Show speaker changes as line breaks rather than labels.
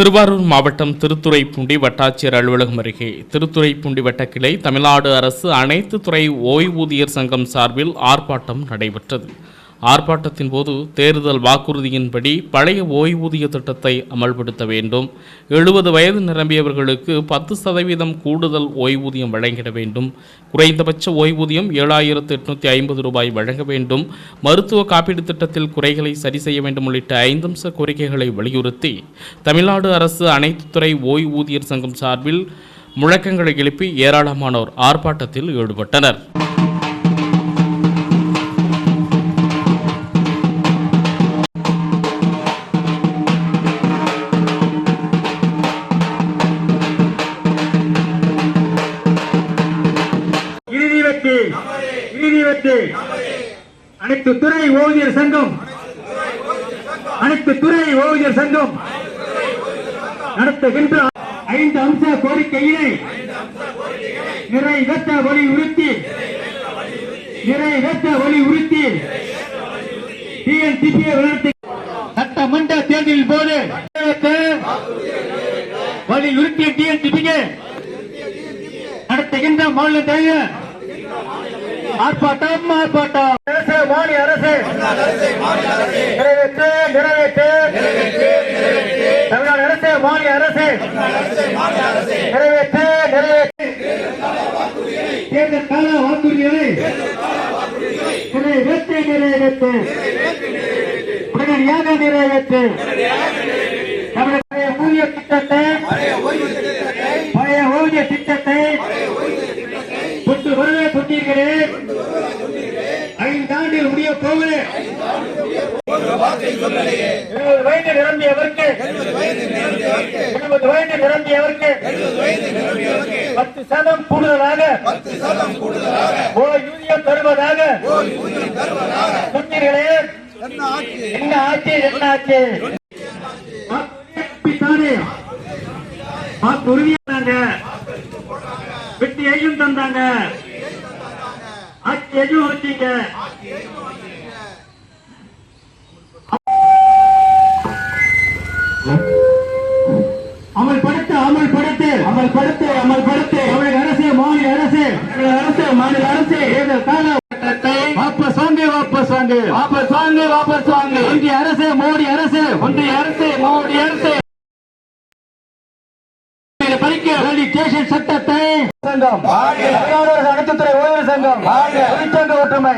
திருவாரூர் மாவட்டம் திருத்துறைப்பூண்டி வட்டாட்சியர் அலுவலகம் அருகே திருத்துறைப்பூண்டி வட்ட கிளை தமிழ்நாடு அரசு அனைத்து துறை ஓய்வூதியர் சங்கம் சார்பில் ஆர்ப்பாட்டம் நடைபெற்றது. ஆர்ப்பாட்டத்தின் போது தேர்தல் வாக்குறுதியின்படி பழைய ஓய்வூதிய திட்டத்தை அமல்படுத்த வேண்டும். எழுபது வயது நிரம்பியவர்களுக்கு பத்து சதவீதம் கூடுதல் ஓய்வூதியம் வழங்கிட வேண்டும். குறைந்தபட்ச ஓய்வூதியம் ஏழாயிரத்து எட்நூத்தி ஐம்பது ரூபாய் வழங்க வேண்டும். மருத்துவ காப்பீடு திட்டத்தில் குறைகளை சரி செய்ய வேண்டும் உள்ளிட்ட ஐந்தம்ச கோரிக்கைகளை வலியுறுத்தி தமிழ்நாடு அரசு அனைத்து துறை ஓய்வூதியர் சங்கம் சார்பில் முழக்கங்களை எழுப்பி ஏராளமானோர் ஆர்ப்பாட்டத்தில் ஈடுபட்டனர்.
இறுதி வெற்றி இறுதி வெற்றி அனைத்து துறை ஓவியர் சங்கம் அனைத்து துறை ஓவியர் சங்கம் நடத்துகின்ற ஐந்து அம்ச கோரிக்கையினை நிறைவேற்ற வலியுறுத்தி நிறைவேற்ற வலியுறுத்தி டிஎன்சிபியை வளர்த்து சட்டமன்ற தேர்தலின் போது வலியுறுத்திய டிஎன்சிபிக்கு நடத்துகின்ற மாநில தலைவர் ஆர்ப்பாட்டம் ஆர்ப்பாட்டம். அரசு மாநில அரசு. நிறைவேற்று நிறைவேற்று. தமிழ்நாடு அரசு மாநில அரசு. நிறைவேற்று நிறைவேற்று. தேர்தல் கால வாக்குறுதிகளை நிறைவேற்று நிறைவேற்று. உடனடியாக நிறைவேற்று. தமிழக ஊதிய திட்டத்தை பழைய ஓவிய திட்டத்தை முடிய போகுது இருபது வயது நிரம்பியவருக்கு இருபது வயது நிரம்பியவருக்கு பத்து சதம் கூடுதலாக ஓய்வூதியம் தருவதாக சொன்னீர்களே. என்ன ஆச்சு என்ன ஆச்சு? வாக்குறுதியானே. வாக்குறுதியானாங்க வெட்டியையும் தந்தாங்க. ஆட்சியையும் வச்சீங்க. அமல்படுத்து அமல்படுத்து. தமிழக அரசு மாநில அரசு. தமிழக அரசு மாநில அரசு. தேர்தல் கால வாபஸ் வாங்கு வாபஸ் வாங்கு. வாபஸ் வாங்கு வாபஸ் வாங்கு. ஒன்றிய அரசு மோடி அரசு. ஒன்றிய அரசு மோடி அரசு. பறிக்க சட்டத்தை சங்கம். அனைத்துத்துறை ஊழியர் சங்கம். தொழிற்சங்க ஒற்றுமை.